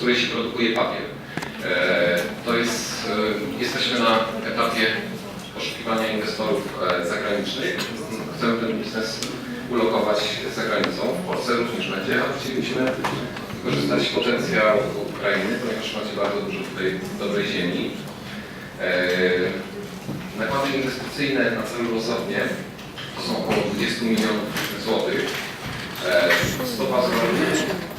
której się produkuje papier. E, To jest, e, jesteśmy na etapie poszukiwania inwestorów e, zagranicznych. Chcemy ten biznes ulokować za granicą. W Polsce również będzie, ale chcielibyśmy wykorzystać potencjał Ukrainy, ponieważ macie bardzo dużo tutaj dobrej ziemi. Nakłady inwestycyjne na celulozownię to są około 20 milionów złotych. E, Stopa zwrotu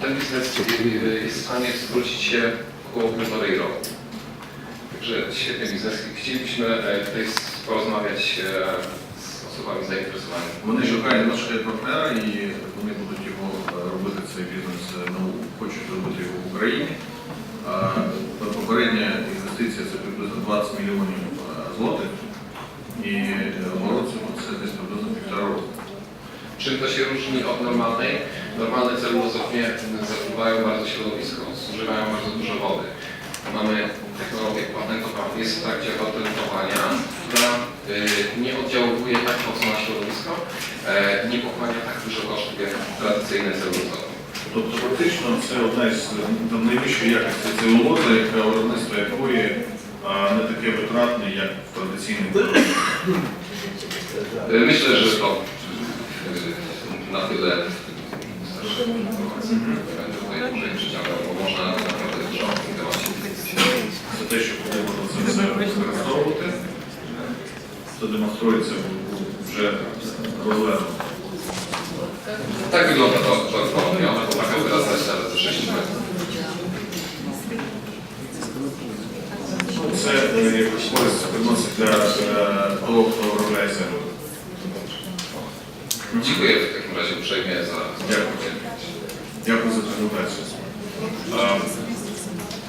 Ten biznes e, jest w stanie zwrócić się około półtorej roku. Także świetny biznes. Chcielibyśmy e, tutaj porozmawiać e, z osobami zainteresowanymi. Вони шукають нашого партнера і вони будуть його е, робити цей бізнес, е, ну, хочуть робити його в Україні. А, Попередня інвестиція це приблизно 20 мільйонів е, злотих і е, оборот цього це десь приблизно півтора року. Czym to się różni od normalnej? Normalne celulozownie zatruwają bardzo środowisko, zużywają bardzo dużo wody. Mamy technologię patentowaną, jest w trakcie patentowania, która y, nie oddziałuje tak mocno na środowisko, e, nie pochłania tak dużo kosztów jak tradycyjne celulozownie. Тобто фактично це одна із там, найвищої якості целулоза, яка виробництво якої а, не таке витратне, як в традиційних виробництвах. Y, Myślę, że to y, na tyle Можна за те, що це все вже розвернуто. Tak wygląda Дякую в uprzejmie za. Дякую. Дякую за презентацію.